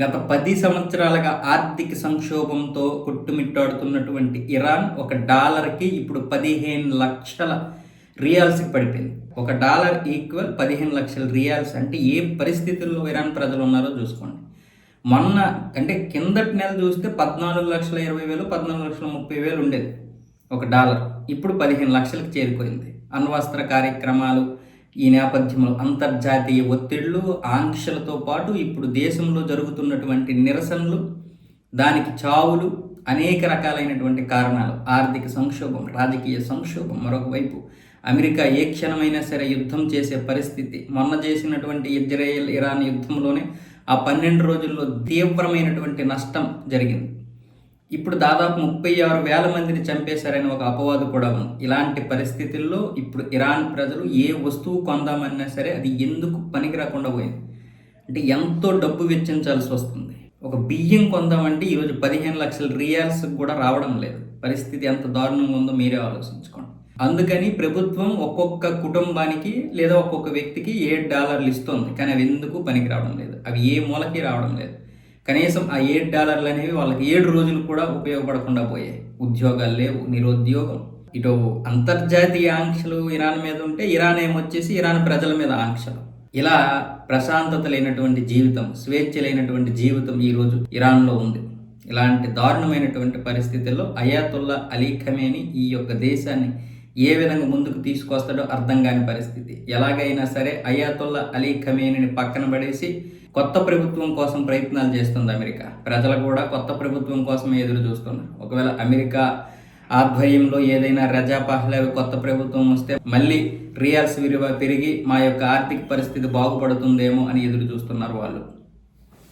గత పది సంవత్సరాలుగా ఆర్థిక సంక్షోభంతో కొట్టుమిట్టాడుతున్నటువంటి ఇరాన్ ఒక డాలర్కి ఇప్పుడు పదిహేను లక్షల రియాల్స్కి పడిపోయింది. ఒక డాలర్ ఈక్వల్ పదిహేను లక్షల రియాల్స్ అంటే ఏ పరిస్థితుల్లో ఇరాన్ ప్రజలు ఉన్నారో చూసుకోండి. మొన్న అంటే కిందటి నెల చూస్తే పద్నాలుగు లక్షల ఇరవై వేలు పద్నాలుగు లక్షల ముప్పై వేలు ఉండేది ఒక డాలర్. ఇప్పుడు పదిహేను లక్షలకు చేరుకోయింది అణ్వస్త్ర కార్యక్రమాలు ఈ నేపథ్యంలో అంతర్జాతీయ ఒత్తిళ్ళు ఆంక్షలతో పాటు ఇప్పుడు దేశంలో జరుగుతున్నటువంటి నిరసనలు దానికి చావులు అనేక రకాలైనటువంటి కారణాలు ఆర్థిక సంక్షోభం రాజకీయ సంక్షోభం మరొకవైపు అమెరికా ఏ క్షణమైనా సరే యుద్ధం చేసే పరిస్థితి. మొన్న చేసినటువంటి ఇజ్రాయెల్ ఇరాన్ యుద్ధంలోనే ఆ పన్నెండు రోజుల్లో తీవ్రమైనటువంటి నష్టం జరిగింది. ఇప్పుడు దాదాపు ముప్పై ఆరు వేల మందిని చంపేశారని ఒక అపవాదు కూడా ఉంది. ఇలాంటి పరిస్థితుల్లో ఇప్పుడు ఇరాన్ ప్రజలు ఏ వస్తువు కొందామన్నా సరే అది ఎందుకు పనికి రాకుండా పోయింది? అంటే ఎంతో డబ్బు వెచ్చించాల్సి వస్తుంది. ఒక బియ్యం కొందామంటే ఈరోజు పదిహేను లక్షల రియాల్స్ కూడా రావడం లేదు. పరిస్థితి ఎంత దారుణంగా ఉందో మీరే ఆలోచించుకోండి. అందుకని ప్రభుత్వం ఒక్కొక్క కుటుంబానికి లేదా ఒక్కొక్క వ్యక్తికి ఏడు డాలర్లు ఇస్తుంది? కానీ అవి ఎందుకు పనికి రావడం లేదు? అవి ఏ మూలకి రావడం లేదు? కనీసం ఆ ఏడు డాలర్లు అనేవి వాళ్ళకి ఏడు రోజులు కూడా ఉపయోగపడకుండా పోయాయి. ఉద్యోగాలు లేవు నిరుద్యోగం. ఇటు అంతర్జాతీయ ఆంక్షలు ఇరాన్ మీద ఉంటే ఇరాన్ ఏమొచ్చేసి ఇరాన్ ప్రజల మీద ఆంక్షలు. ఇలా ప్రశాంతత లేనటువంటి జీవితం స్వేచ్ఛ లేనటువంటి జీవితం ఈరోజు ఇరాన్లో ఉంది. ఇలాంటి దారుణమైనటువంటి పరిస్థితుల్లో అయాతుల్లా అలీ ఖమేని ఈ యొక్క దేశాన్ని ఏ విధంగా ముందుకు తీసుకొస్తాడో అర్థం కాని పరిస్థితి. ఎలాగైనా సరే అయాతుల్లా అలీ ఖమేనిని పక్కన పడేసి కొత్త ప్రభుత్వం కోసం ప్రయత్నాలు చేస్తుంది అమెరికా. ప్రజలు కూడా కొత్త ప్రభుత్వం కోసం ఎదురు చూస్తున్నారు. ఒకవేళ అమెరికా ఆధ్వర్యంలో ఏదైనా రజా పహ్లవి కొత్త ప్రభుత్వం వస్తే మళ్ళీ రియాల్స్ విలువ పెరిగి మా యొక్క ఆర్థిక పరిస్థితి బాగుపడుతుందేమో అని ఎదురు చూస్తున్నారు వాళ్ళు.